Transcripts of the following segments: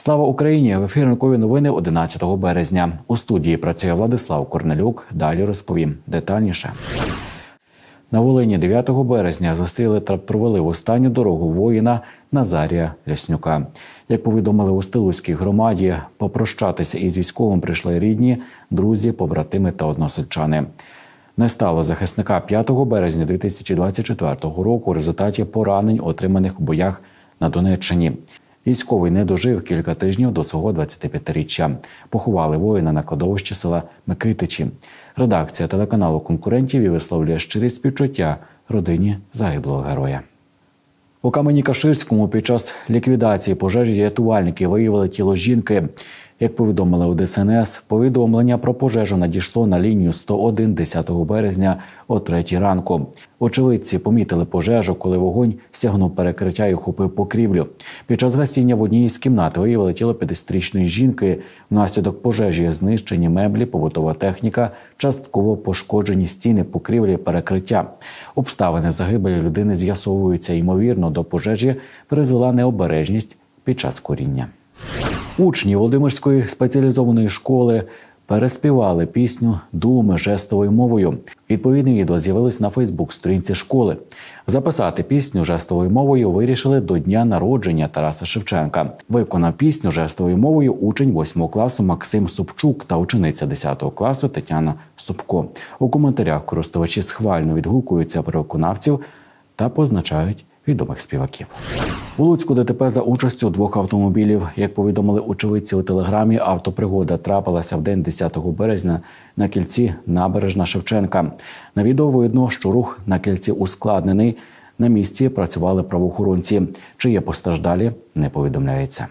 Слава Україні! В ефірі ранкові новини 11 березня. У студії працює Владислав Корнелюк. Далі розповім детальніше. На Волині 9 березня зустріли та провели в останню дорогу воїна Назарія Ляснюка. Як повідомили у Стилуцькій громаді, попрощатися із військовим прийшли рідні, друзі, побратими та односельчани. Не стало захисника 5 березня 2024 року у результаті поранень, отриманих у боях на Донеччині. Військовий не дожив кілька тижнів до свого 25-річчя. Поховали воїна на кладовищі села Микитичі. Редакція телеканалу конкурентів і висловлює щирі співчуття родині загиблого героя. У Камені-Каширському під час ліквідації пожежі рятувальники виявили тіло жінки. Як повідомили у ДСНС, повідомлення про пожежу надійшло на лінію 101 10 березня о 3 ранку. Очевидці помітили пожежу, коли вогонь сягнув перекриття і охопив покрівлю. Під час гасіння в одній із кімнат виявили тіло 50-річної жінки. Внаслідок пожежі знищені меблі, побутова техніка, частково пошкоджені стіни покрівлі перекриття. Обставини загибелі людини з'ясовуються. Ймовірно, до пожежі призвела необережність під час коріння. Учні Володимирської спеціалізованої школи переспівали пісню Думи жестовою мовою. Відповідне відео з'явилось на Фейсбук-сторінці школи. Записати пісню жестовою мовою вирішили до дня народження Тараса Шевченка. Виконав пісню жестовою мовою учень 8 класу Максим Собчук та учениця 10 класу Тетяна Собко. У коментарях користувачі схвально відгукуються про виконавців та позначають відомих співаків. У Луцьку ДТП за участю двох автомобілів. Як повідомили очевидці у телеграмі, автопригода трапилася в день 10 березня на кільці набережна Шевченка. На відео видно, що рух на кільці ускладнений. На місці працювали правоохоронці. Чи є постраждалі, не повідомляється.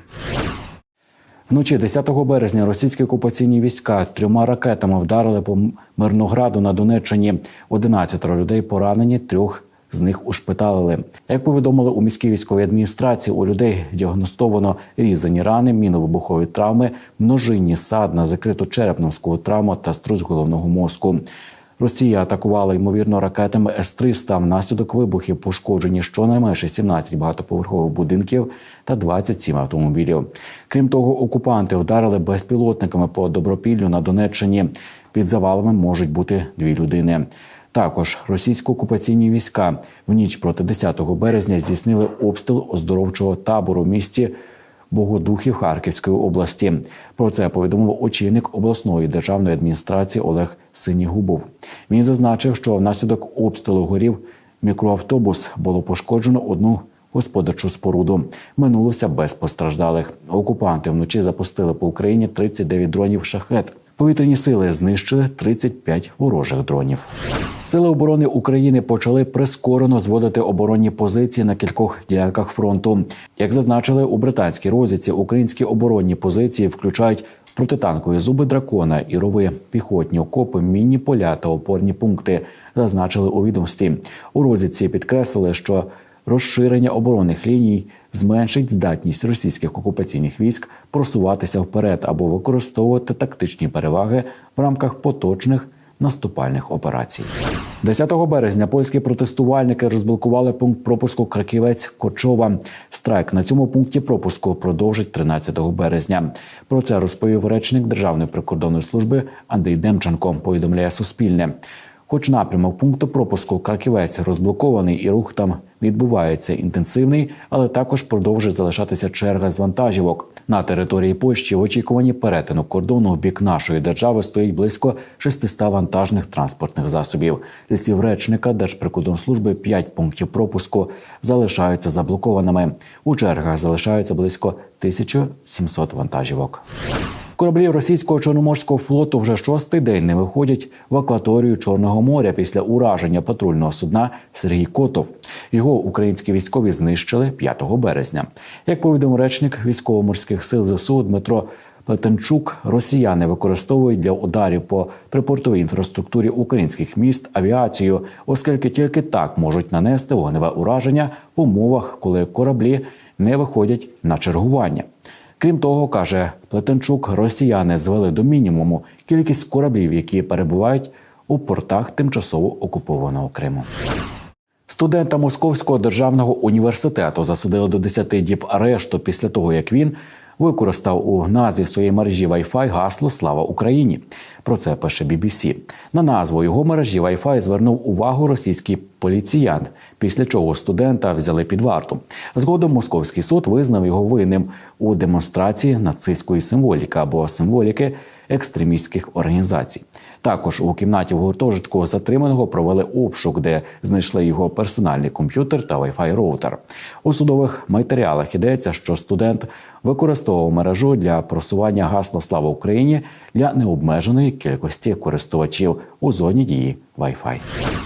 Вночі 10 березня російські окупаційні війська трьома ракетами вдарили по Мирнограду на Донеччині. 11 людей поранені, трьох з них ушпиталили. Як повідомили у міській військовій адміністрації, у людей діагностовано різані рани, міновибухові травми, множинні садна, закриту черепно-мозкову травму та струс головного мозку. Росія атакувала ймовірно ракетами С-300. Внаслідок вибухів пошкоджені щонайменше 17 багатоповерхових будинків та 27 автомобілів. Крім того, окупанти вдарили безпілотниками по добропіллю на Донеччині. Під завалами можуть бути дві людини. Також російсько-окупаційні війська в ніч проти 10 березня здійснили обстріл оздоровчого табору в місті Богодухів Харківської області. Про це повідомив очільник обласної державної адміністрації Олег Синігубов. Він зазначив, що внаслідок обстрілу горів мікроавтобус було пошкоджено одну господарчу споруду. Минулося без постраждалих. Окупанти вночі запустили по Україні 39 дронів шахет. Повітряні сили знищили 35 ворожих дронів. Сили оборони України почали прискорено зводити оборонні позиції на кількох ділянках фронту. Як зазначили у британській розвідці, українські оборонні позиції включають протитанкові зуби дракона, і рови, піхотні окопи, мінні поля та опорні пункти. Зазначили у відомстві. У розвідці підкреслили, що розширення оборонних ліній зменшить здатність російських окупаційних військ просуватися вперед або використовувати тактичні переваги в рамках поточних наступальних операцій. 10 березня польські протестувальники розблокували пункт пропуску Краківець Кочова. Страйк на цьому пункті пропуску продовжить 13 березня. Про це розповів речник Державної прикордонної служби Андрій Демченко. Повідомляє Суспільне. Хоч напрямок пункту пропуску Краківець розблокований і рух там відбувається інтенсивний, але також продовжує залишатися черга з вантажівок. На території Польщі в очікуванні перетину кордону в бік нашої держави стоїть близько 600 вантажних транспортних засобів. Зі слів речника Держприкордонслужби 5 пунктів пропуску залишаються заблокованими. У чергах залишаються близько 1700 вантажівок. Кораблі російського чорноморського флоту вже шостий день не виходять в акваторію Чорного моря після ураження патрульного судна Сергій Котов. Його українські військові знищили 5 березня. Як повідомив речник військово-морських сил ЗСУ Дмитро Плетенчук, росіяни використовують для ударів по припортовій інфраструктурі українських міст авіацію, оскільки тільки так можуть нанести вогневе ураження в умовах, коли кораблі не виходять на чергування. Крім того, каже Плетенчук, росіяни звели до мінімуму кількість кораблів, які перебувають у портах тимчасово окупованого Криму. Студента Московського державного університету засудили до 10 діб арешту після того, як він використав у назві своєї мережі Wi-Fi гасло Слава Україні. Про це пише BBC. На назву його мережі Wi-Fi звернув увагу російський поліціянт, після чого студента взяли під варту. Згодом московський суд визнав його винним у демонстрації нацистської символіки або символіки екстремістських організацій. Також у кімнаті в гуртожитку затриманого провели обшук, де знайшли його персональний комп'ютер та Wi-Fi роутер. У судових матеріалах йдеться, що студент використовував мережу для просування гасла Слава Україні для необмеженої кількості користувачів у зоні дії Wi-Fi.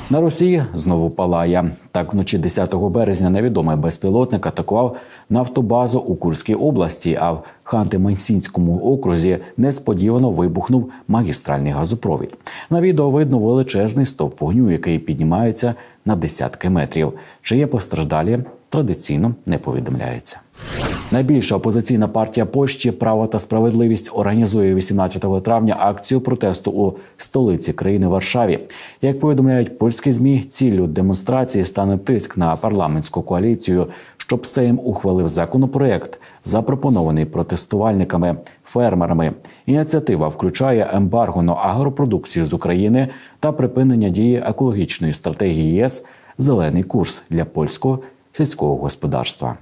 На Росії знову палає. Так вночі 10 березня невідомий безпілотник атакував нафтобазу у Курській області. А в Ханти-Мансінському окрузі несподівано вибухнув магістральний газопровід. На відео видно величезний стовп вогню, який піднімається на десятки метрів. Чи є постраждалі, традиційно не повідомляється. Найбільша опозиційна партія Польщі Право та справедливість організує 18 травня акцію протесту у столиці країни Варшаві. Як повідомляють польські змі, ціллю демонстрації стане тиск на парламентську коаліцію, щоб Сейм ухвалив законопроект, запропонований протестувальниками фермерами. Ініціатива включає ембарго на агропродукцію з України та припинення дії екологічної стратегії ЄС Зелений курс для польського сільського господарства.